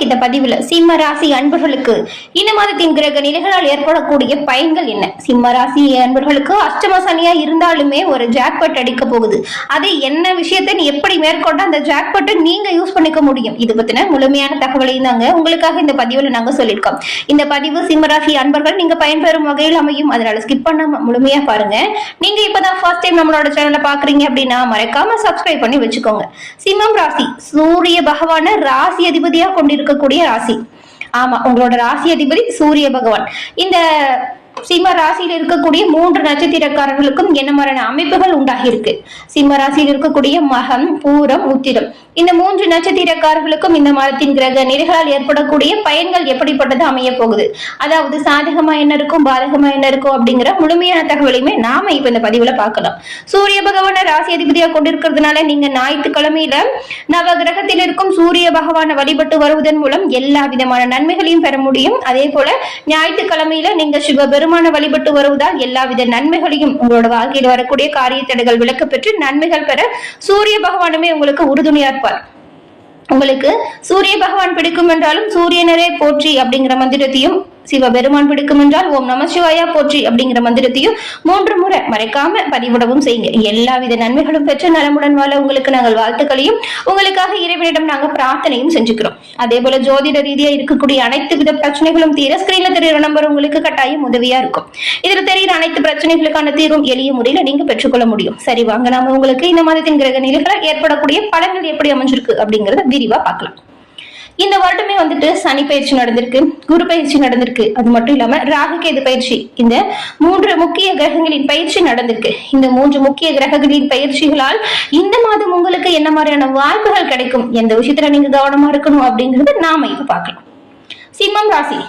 இன்னைக்கு இந்த பதிவுல சிம்ம ராசி அன்பர்களுக்கு இந்த மாதத்தின் கிரக நிலைகளால் ஏற்படக்கூடிய பயன்கள் என்ன? சிம்ம ராசி அன்பர்களுக்கு அஷ்டம சனியா இருந்தாலுமே ஒரு ஜாக்பட் அடிக்க போகுது. அது என்ன விஷயத்தை நீ எப்படி மேற்கொண்டா அந்த ஜாக்பட்டை நீங்க யூஸ் பண்ணிக்க முடியும்? இது பத்தின முழுமையான தகவலையும் தாங்க உங்களுக்காக இந்த பதிவுல நாங்க சொல்லியிருக்கோம் இந்த பதிவு சிம்ம ராசி அன்பர்கள் நீங்க பயன்பெறும் வகையில் அமையும். அதனால ஸ்கிப் பண்ணாம முழுமையா பாருங்க. நீங்க இப்பதான் ஃபர்ஸ்ட் டைம் நம்மளோட சேனலை பாக்குறீங்க அப்படின்னா மறக்காம சப்ஸ்கிரைப் பண்ணி வச்சுக்கோங்க. சிம்மம் ராசி சூரிய பகவான ராசி அதிபதியா இருக்கக்கூடிய ராசி. ஆமா உங்களோட ராசி அதிபதி சூரிய பகவான். இந்த சிம்ம ராசியில் இருக்கக்கூடிய மூன்று நட்சத்திரக்காரர்களுக்கும் என்ன மாதிரியான அமைப்புகள் உண்டாகியிருக்கு? சிம்ம ராசியில் இருக்கக்கூடிய மகம் பூரம் உத்திரம். இந்த மூன்று நட்சத்திரக்காரர்களுக்கும் இந்த மாதத்தின் கிரக நிலைகளால் ஏற்படக்கூடிய பயன்கள் எப்படிப்பட்டது அமைய போகுது? அதாவது சாதகமா என்ன இருக்கும் பாதகமா என்ன இருக்கும் அப்படிங்கிற முழுமையான தகவலையுமே நாம இப்ப இந்த பதிவுல பார்க்கலாம். சூரிய பகவான ராசி அதிபதியா கொண்டிருக்கிறதுனால நீங்க ஞாயிற்றுக்கிழமையில நவ கிரகத்தில் இருக்கும் சூரிய பகவானை வழிபட்டு வருவதன் மூலம் எல்லா விதமான நன்மைகளையும் பெற முடியும். அதே போல ஞாயிற்றுக்கிழமையில நீங்க சிவபெருமான வழிபட்டு வருவதால் எல்லாவித நன்மைகளையும் உங்களோட வாழ்க்கையில் வரக்கூடிய காரிய தடைகள் விளக்க பெற்று நன்மைகள் பெற சூரிய பகவானுமே உங்களுக்கு உறுதுணையா இருப்பார் உங்களுக்கு சூரிய பகவான் பிடிக்கும் என்றாலும் சூரியனரே போற்றி அப்படிங்கிற மந்திரத்தையும் சிவபெருமான் பிடிக்கும் என்றால் ஓம் நம சிவாயா போற்றி அப்படிங்கிற மந்திரத்தையும் மூன்று முறை மறைக்காம பதிவிடவும் செய்யுங்க. எல்லாவித நன்மைகளும் பெற்ற நலமுடன் வாழ உங்களுக்கு நாங்கள் வாழ்த்துக்களையும் உங்களுக்காக இறைவனிடம் நாங்க பிரார்த்தனையும் செஞ்சுக்கிறோம். அதே போல ஜோதிட ரீதியா இருக்கக்கூடிய அனைத்து வித பிரச்சனைகளும் தீர ஸ்கிரீன்ல தெரியுற நம்பர் உங்களுக்கு கட்டாயம் உதவியா இருக்கும். இதுல தெரியுற அனைத்து பிரச்சனைகளுக்கான தீர்வும் எளிய முறையில நீங்க பெற்றுக்கொள்ள முடியும். சரி வாங்க நாம உங்களுக்கு இந்த மாதத்தின் கிரக நிலைகளால் ஏற்படக்கூடிய பலன்கள் எப்படி அமைஞ்சிருக்கு அப்படிங்கறத விரிவா பார்க்கலாம். இந்த வருடமே வந்துட்டு சனி பயிற்சி நடந்திருக்கு குரு பயிற்சி நடந்திருக்கு. அது மட்டும் இல்லாம ராகு கேது பயிற்சி. இந்த மூன்று முக்கிய கிரகங்களின் பயிற்சி நடந்திருக்கு. இந்த மூன்று முக்கிய கிரகங்களின் பயிற்சிகளால் இந்த மாதம் உங்களுக்கு என்ன மாதிரியான வாய்ப்புகள் கிடைக்கும்? எந்த விஷயத்துல நீங்க கவனமா இருக்கணும் அப்படிங்கறது நாம இப்ப பார்க்கலாம். சிம்மம் ராசி.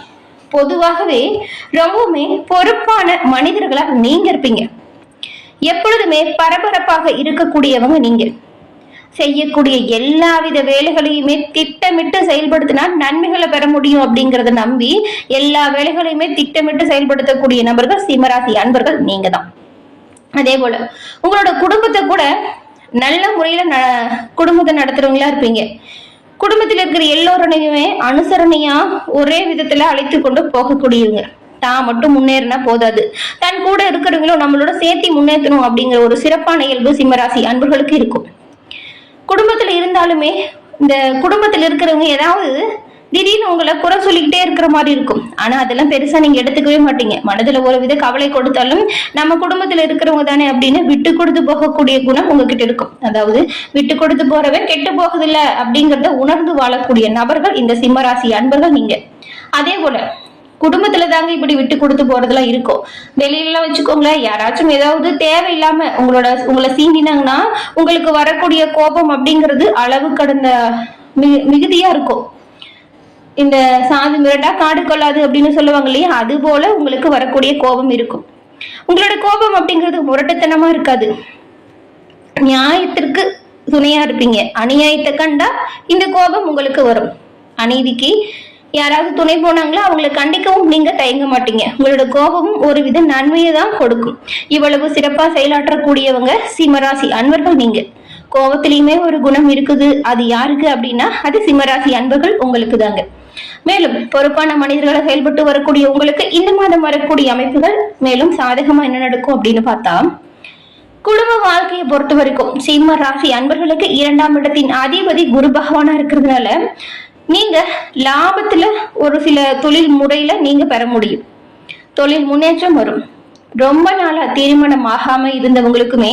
பொதுவாகவே ரொம்பவுமே பொறுப்பான மனிதர்களா நீங்க இருப்பீங்க. எப்பொழுதுமே பரபரப்பாக இருக்கக்கூடியவங்க நீங்க. செய்யக்கூடிய எல்லாவித வேலைகளையுமே திட்டமிட்டு செயல்படுத்தினா நன்மைகளை பெற முடியும் அப்படிங்கறத நம்பி எல்லா வேலைகளையுமே திட்டமிட்டு செயல்படுத்தக்கூடிய நபர்கள் சிம்மராசி அன்பர்கள் நீங்க தான் அதே போல உங்களோட குடும்பத்தை கூட நல்ல முறையில ந குடும்பத்தை நடத்துறவங்களா இருப்பீங்க. குடும்பத்தில் இருக்கிற எல்லோருடையுமே அனுசரணையா ஒரே விதத்துல அழைத்து கொண்டு போகக்கூடியவங்க. தான் மட்டும் முன்னேறினா போதாது. தன் கூட இருக்கிறவங்களும் நம்மளோட சேர்த்தி முன்னேற்றணும் அப்படிங்கிற ஒரு சிறப்பான இயல்பு சிம்மராசி அன்பர்களுக்கு இருக்கும். குடும்பத்தில் இருந்தாலுமே இந்த குடும்பத்தில் இருக்கிறவங்க ஏதாவது திடீர்னு உங்களை குறை சொல்லிக்கிட்டே இருக்கிற மாதிரி இருக்கும். ஆனா அதெல்லாம் பெருசா நீங்க எடுத்துக்கவே மாட்டீங்க. மனதுல ஒரு வித கவலை கொடுத்தாலும் நம்ம குடும்பத்துல இருக்கிறவங்க தானே அப்படின்னு விட்டு கொடுத்து போகக்கூடிய குணம் உங்ககிட்ட இருக்கும். அதாவது விட்டு கொடுத்து போறவன் கெட்டு போகுதில்ல அப்படிங்கறத உணர்ந்து வாழக்கூடிய நபர்கள் இந்த சிம்மராசி அன்பர்கள் நீங்க. அதே போல குடும்பத்துல தாங்க இப்படி விட்டு கொடுத்து போறதெல்லாம் இருக்கும் வெளியில வச்சுக்கோங்களேன் யாராச்சும் ஏதாவது தேவையில்லாம உங்களோட உங்களை சீண்டினாங்கன்னா உங்களுக்கு வரக்கூடிய கோபம் அப்படிங்கிறது அளவு கடந்த மிகு மிகுதியா இருக்கும் இந்த சாதி மிரட்டா காடு கொள்ளாது அப்படின்னு சொல்லுவாங்க இல்லையா? அது போல உங்களுக்கு வரக்கூடிய கோபம் இருக்கும். உங்களோட கோபம் அப்படிங்கிறது முரட்டத்தனமா இருக்காது. நியாயத்திற்கு துணையா இருப்பீங்க. அநியாயத்தை கண்டா இந்த கோபம் உங்களுக்கு வரும். அநீதிக்கு யாராவது துணை போனாங்களோ அவங்களை கண்டிக்கவும் நீங்க தயங்க மாட்டீங்க. உங்களோட கோபமும் ஒரு வித நன்மையை தான் கொடுக்கும். இவ்வளவு சிறப்பா செயலாற்றக்கூடியவங்க சிம்மராசி அன்பர்கள் நீங்க. கோபத்திலையுமே ஒரு குணம் இருக்குது. அது யாருக்கு அப்படின்னா அது சிம்மராசி அன்பர்கள் உங்களுக்கு தாங்க. மேலும் பொறுப்பான மனிதர்களை செயல்பட்டு வரக்கூடிய உங்களுக்கு இந்த மாதம் வரக்கூடிய அமைப்புகள் மேலும் சாதகமா என்ன நடக்கும் அப்படின்னு பார்த்தா குடும்ப வாழ்க்கையை பொறுத்த வரைக்கும் சிம்ம ராசி அன்பர்களுக்கு இரண்டாம் இடத்தின் அதிபதி குரு பகவானா இருக்கிறதுனால நீங்க லாபத்துல ஒரு சில தொழில் முறையில நீங்க பெற முடியும். தொழில் முன்னேற்றம் வரும். ரொம்ப நாளா திருமணம் ஆகாம இருந்தவங்களுக்குமே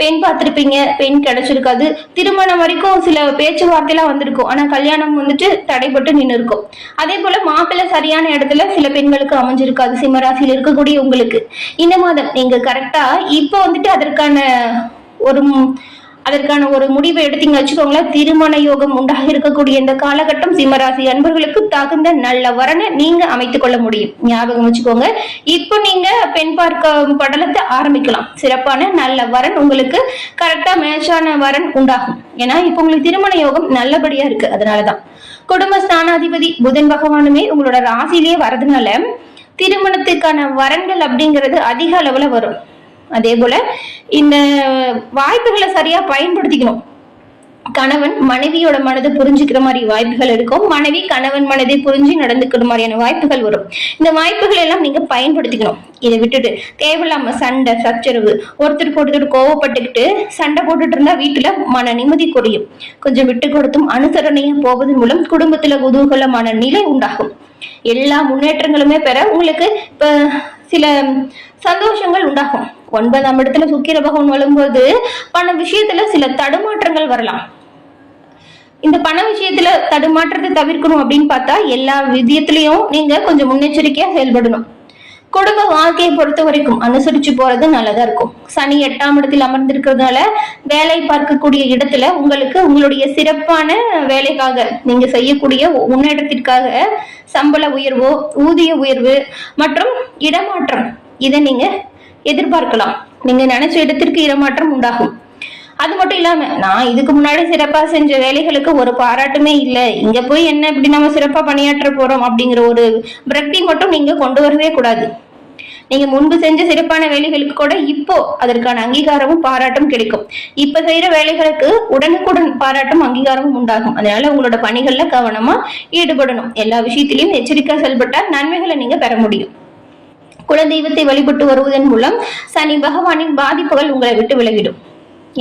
பெண் பார்த்திருப்பீங்க பெண் கிடைச்சிருக்காது. திருமணம் வரைக்கும் சில பேச்சுவார்த்தைலாம் வந்திருக்கும். ஆனா கல்யாணம் வந்துட்டு தடைபட்டு நின்று இருக்கும் அதே போல மாப்பிள்ளை சரியான இடத்துல சில பெண்களுக்கு அமைஞ்சிருக்காது. சிம்மராசியில் இருக்கக்கூடிய உங்களுக்கு. இந்த மாதம் நீங்க கரெக்டா இப்போ வந்துட்டு அதற்கான ஒரு அதற்கான ஒரு முடிவை எடுத்தீங்க வச்சுக்கோங்களேன். திருமண யோகம் உண்டாக இருக்கக்கூடிய இந்த காலகட்டம் சிம்மராசி அன்பர்களுக்கு தகுந்த நல்ல வரனை நீங்க அமைத்துக் கொள்ள முடியும். ஞாபகம் வச்சுக்கோங்க. இப்போ நீங்க பெண் பார்க்க படலத்தை ஆரம்பிக்கலாம். சிறப்பான நல்ல வரன் உங்களுக்கு கரெக்டா மேட்சான வரன் உண்டாகும். ஏன்னா இப்போ உங்களுக்கு திருமண யோகம் நல்லபடியா இருக்கு. அதனாலதான். குடும்ப ஸ்தானாதிபதி புதன் பகவானுமே உங்களோட ராசியிலேயே வரதுனால திருமணத்துக்கான வரன்கள் அப்படிங்கிறது அதிக அளவுல வரும். அதே போல இந்த வாய்ப்புகளை சரியா பயன்படுத்திக்கணும். கணவன் மனைவியோட மனதை புரிஞ்சுக்கிற மாதிரி வாய்ப்புகள் இருக்கும். மனைவி கணவன் மனதை புரிஞ்சு நடந்துக்கிற மாதிரியான வாய்ப்புகள் வரும். இந்த வாய்ப்புகள் எல்லாம் நீங்க பயன்படுத்திக்கணும். இதை விட்டுட்டு தேவையில்லாம சண்டை சச்சரவு ஒருத்தருக்கு ஒருத்தர் கோவப்பட்டுக்கிட்டு சண்டை போட்டுட்டு இருந்தா வீட்டுல மன நிம்மதி குறையும். கொஞ்சம் விட்டு கொடுத்தும் அனுசரணையும் போவதன் மூலம் குடும்பத்துல குதூகலமான நிலை உண்டாகும். எல்லா முன்னேற்றங்களுமே பெற உங்களுக்கு இப்ப சில சந்தோஷங்கள் உண்டாகும். ஒன்பதாம் இடத்துல சுக்கிர பகவான் வரும்போது பண விஷயத்துல சில தடுமாற்றங்கள் வரலாம். இந்த பண விஷயத்துல தடுமாற்றத்தை தவிர்க்கணும் அப்படின்னு பார்த்தா எல்லா விதயத்திலையும் நீங்க கொஞ்சம் முன்னெச்சரிக்கையா செயல்படணும். குடும்ப வாழ்க்கையை பொறுத்த வரைக்கும் அனுசரிச்சு போறது நல்லதா இருக்கும். சனி எட்டாம் இடத்தில் அமர்ந்திருக்கிறதுனால வேலை பார்க்கக்கூடிய இடத்துல உங்களுக்கு உங்களுடைய சிறப்பான வேலைக்காக நீங்க செய்யக்கூடிய முன்னேற்றத்திற்காக சம்பள உயர்வோ ஊதிய உயர்வு மற்றும் இடமாற்றம் இதை நீங்க எதிர்பார்க்கலாம். நீங்க நினைச்ச இடத்திற்கு இடமாற்றம் உண்டாகும். அது மட்டும் இல்லாம நான் இதுக்கு முன்னாடி சிறப்பா செஞ்ச வேலைகளுக்கு ஒரு பாராட்டுமே இல்லை. இங்க போய் என்ன இப்படி நம்ம சிறப்பா பணியாற்ற போறோம் அப்படிங்கிற ஒரு பிரக்தி மட்டும் நீங்க கொண்டு வரவே கூடாது. நீங்க முன்பு செஞ்ச சிறப்பான வேலைகளுக்கு கூட இப்போ அதற்கான அங்கீகாரமும் பாராட்டும் கிடைக்கும். இப்ப செய்யற வேலைகளுக்கு உடனுக்குடன் பாராட்டும் அங்கீகாரமும் உண்டாகும். அதனால உங்களோட பணிகள்ல கவனமா ஈடுபடணும். எல்லா விஷயத்திலையும் எச்சரிக்கை செயல்பட்டால் நன்மைகளை நீங்க பெற முடியும். குலதெய்வத்தை வழிபட்டு வருவதன் மூலம் சனி பகவானின் பாதிப்புகள் உங்களை விட்டு விலகிடும்.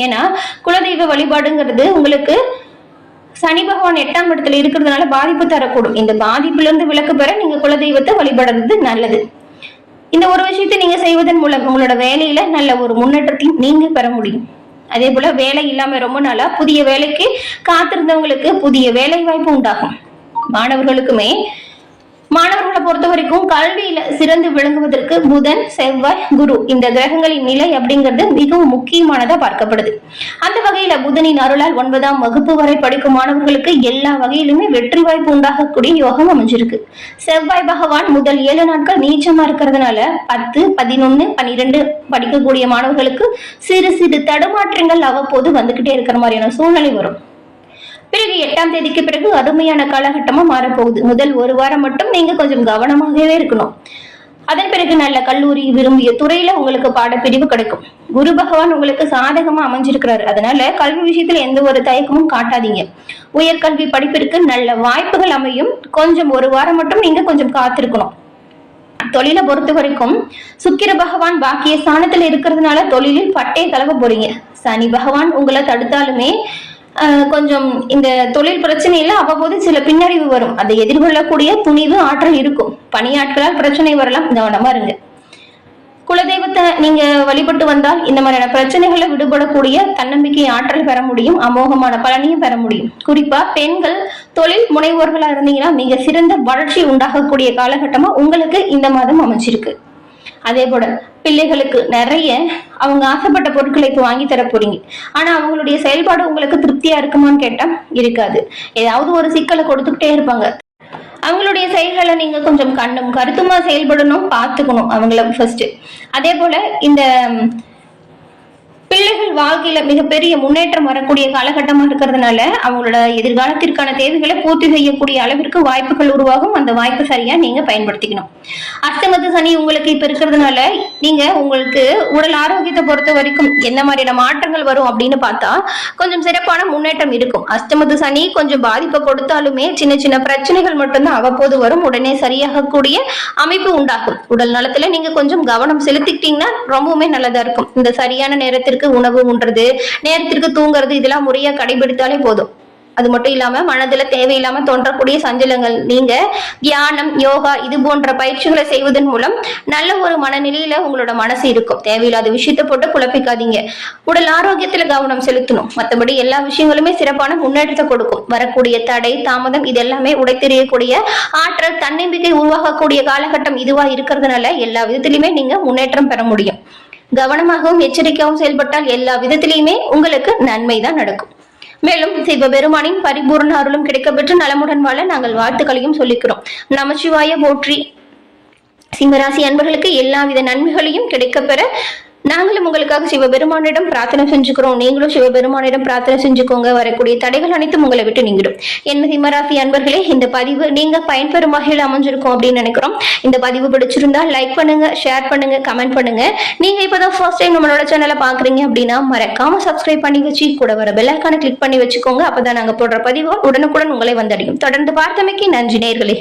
ஏன்னா குலதெய்வ வழிபாடுங்கிறது உங்களுக்கு சனி பகவான் எட்டாம் இடத்துல இருக்கிறதுனால பாதிப்பு தரக்கூடும். இந்த பாதிப்புல இருந்து விலக்கு பெற நீங்க குலதெய்வத்தை வழிபடுறது நல்லது. இந்த ஒரு விஷயத்தை நீங்க செய்வதன் மூலம் உங்களோட வேலையில நல்ல ஒரு முன்னேற்றத்தையும் நீங்க பெற முடியும். அதே போல வேலை இல்லாம ரொம்ப நாளா புதிய வேலைக்கு காத்திருந்தவங்களுக்கு புதிய வேலை வாய்ப்பு உண்டாகும். மாணவர்களுக்குமே மாணவர்களை பொறுத்த வரைக்கும் கல்வியில சிறந்து விளங்குவதற்கு புதன் செவ்வாய் குரு இந்த கிரகங்களின் நிலை அப்படிங்கிறது மிகவும் முக்கியமானதா பார்க்கப்படுது. அந்த வகையில புதனின் அருளால் ஒன்பதாம் வகுப்பு வரை படிக்கும் மாணவர்களுக்கு எல்லா வகையிலுமே வெற்றி வாய்ப்பு உண்டாகக்கூடிய யோகம் அமைஞ்சிருக்கு. செவ்வாய் பகவான் முதல் ஏழு நாட்கள் நீச்சமா இருக்கிறதுனால பத்து பதினொன்னு பன்னிரெண்டு படிக்கக்கூடிய மாணவர்களுக்கு சிறு சிறு தடுமாற்றங்கள் அவ்வப்போது வந்துகிட்டே இருக்கிற மாதிரியான சூழ்நிலை வரும். பிறகு எட்டாம் தேதிக்கு பிறகு அருமையான காலகட்டமா மாறப்போகுது. முதல் ஒரு வாரம் மட்டும் நீங்க கொஞ்சம் கவனமாகவே இருக்கணும். அதன் பிறகு நல்ல கல்லூரி விரும்பிய துறையில உங்களுக்கு பாடப்பிரிவு கிடைக்கும். குரு பகவான் உங்களுக்கு சாதகமா அமைஞ்சிருக்கிறாரு. அதனால கல்வி விஷயத்துல எந்த ஒரு தயக்கமும் காட்டாதீங்க. உயர்கல்வி படிப்பிற்கு நல்ல வாய்ப்புகள் அமையும். கொஞ்சம் ஒரு வாரம் மட்டும் நீங்க கொஞ்சம் காத்திருக்கணும். தொழிலை பொறுத்த வரைக்கும் சுக்கிர பகவான் பாக்கிய ஸ்தானத்துல இருக்கிறதுனால தொழிலில் பட்டே கலவ போறீங்க. சனி பகவான் உங்களை தடுத்தாலுமே கொஞ்சம் இந்த தொழில் பிரச்சனையில அவ்வப்போது சில பின்னடைவு வரும். அதை எதிர்கொள்ளக்கூடிய துணிவு ஆற்றல் இருக்கும். பணியாட்களால் பிரச்சனை வரலாம். கவனமா இருங்க. குலதெய்வத்தை நீங்க வழிபட்டு வந்தால் இந்த மாதிரியான பிரச்சனைகளை விடுபடக்கூடிய தன்னம்பிக்கை ஆற்றல் பெற முடியும். அமோகமான பலனையும் பெற முடியும். குறிப்பா பெண்கள் தொழில் முனைவோர்களா இருந்தீங்கன்னா மிக சிறந்த வளர்ச்சி உண்டாகக்கூடிய காலகட்டமா உங்களுக்கு இந்த மாதம் அமைஞ்சிருக்கு. அதே போல பிள்ளைகளுக்கு நிறைய அவங்க ஆசைப்பட்ட பொருட்களை இப்போ வாங்கி தர போறீங்க. ஆனா அவங்களுடைய செயல்பாடு உங்களுக்கு திருப்தியா இருக்குமான்னு கேட்டா இருக்காது. ஏதாவது ஒரு சிக்கலை கொடுத்துக்கிட்டே இருப்பாங்க. அவங்களுடைய செயல்களை நீங்க கொஞ்சம் கண்ணும் கருத்துமா செயல்படணும் பார்த்துக்கணும் அவங்கள ஃபர்ஸ்ட் அதே போல இந்த பிள்ளைகள் வாழ்க்கையில மிகப்பெரிய முன்னேற்றம் வரக்கூடிய காலகட்டமா இருக்கிறதுனால அவங்களோட எதிர்காலத்திற்கான தேவைகளை பூர்த்தி செய்யக்கூடிய அளவிற்கு வாய்ப்புகள் உருவாகும். அந்த வாய்ப்பு சரியா நீங்க பயன்படுத்திக்கணும். அஸ்தமத்து சனி உங்களுக்கு இப்ப இருக்கிறதுனால நீங்க உங்களுக்கு உடல் ஆரோக்கியத்தை பொறுத்த வரைக்கும் என்ன மாதிரியான மாற்றங்கள் வரும் அப்படின்னு பார்த்தா கொஞ்சம் சிறப்பான முன்னேற்றம் இருக்கும். அஸ்தமத்து சனி கொஞ்சம் பாதிப்பை கொடுத்தாலுமே சின்ன சின்ன பிரச்சனைகள் மட்டும்தான் அவ்வப்போது வரும். உடனே சரியாகக்கூடிய அமைப்பு உண்டாகும். உடல் நலத்துல நீங்க கொஞ்சம் கவனம் செலுத்திக்கிட்டீங்கன்னா ரொம்பவுமே நல்லதா இருக்கும். இந்த சரியான நேரத்திற்கு உணவு உண்றது நேரத்திற்கு தூங்குறது இதெல்லாம் முறையா கடைபிடித்தாலே போதும். அது மட்டும் இல்லாம மனதுல தேவையில்லாம தோன்றக்கூடிய சஞ்சலங்கள். நீங்க தியானம் யோகா இது போன்ற பயிற்சிகளை செய்வதன் மூலம் நல்ல ஒரு மனநிலையில உங்களோட மனசு இருக்கும். தேவையில்லாத விஷயத்தை போட்டு குழப்பிக்காதீங்க. உடல் ஆரோக்கியத்துல கவனம் செலுத்தணும். மற்றபடி எல்லா விஷயங்களுமே சிறப்பான முன்னேற்றத்தை கொடுக்கும். வரக்கூடிய தடை தாமதம் இது எல்லாமே உடைத்தெறியக்கூடிய ஆற்றல் தன்னம்பிக்கை உருவாகக்கூடிய காலகட்டம் இதுவா இருக்கிறதுனால எல்லா விதத்திலுமே நீங்க முன்னேற்றம் பெற முடியும். கவனமாகவும் எச்சரிக்கையாகவும் செயல்பட்டால் எல்லா விதத்திலையுமே உங்களுக்கு நன்மை தான் நடக்கும். மேலும் சிவபெருமானின் பரிபூர்ண அருளும் கிடைக்கப்பெற்று நலமுடன் வாழ நாங்கள் வாழ்த்துக்களையும் சொல்லிக்கிறோம். நமச்சிவாய போற்றி. சிம்மராசி அன்பர்களுக்கு எல்லாவித நன்மைகளையும் கிடைக்கப்பெற நாங்களும் உங்களுக்காக சிவபெருமானிடம் பிரார்த்தனை செஞ்சுக்கிறோம். நீங்களும் சிவபெருமானிடம் பிரார்த்தனை செஞ்சுக்கோங்க. வரக்கூடிய தடைகள் அனைத்தும் உங்களை விட்டு நீங்கிடும். என்ன சிம்மராசி அன்பர்களே இந்த பதிவு நீங்க பயன்பெறும் வகையில் அமைஞ்சிருக்கும் அப்படின்னு நினைக்கிறோம். இந்த பதிவு பிடிச்சிருந்தா லைக் பண்ணுங்க ஷேர் பண்ணுங்க கமெண்ட் பண்ணுங்க. நீங்க இப்பதான் ஃபர்ஸ்ட் டைம் நம்மளோட சேனலை பாக்குறீங்க அப்படின்னா மறக்காம சப்ஸ்கிரைப் பண்ணி வச்சு கூட வர பெல்லைக்கான கிளிக் பண்ணி வச்சுக்கோங்க. அப்பதான் நாங்க போடுற பதிவுகள் உடனுக்குடன் உங்களை வந்தடையும். தொடர்ந்து பார்த்தமைக்கு நன்றி நேர்களே.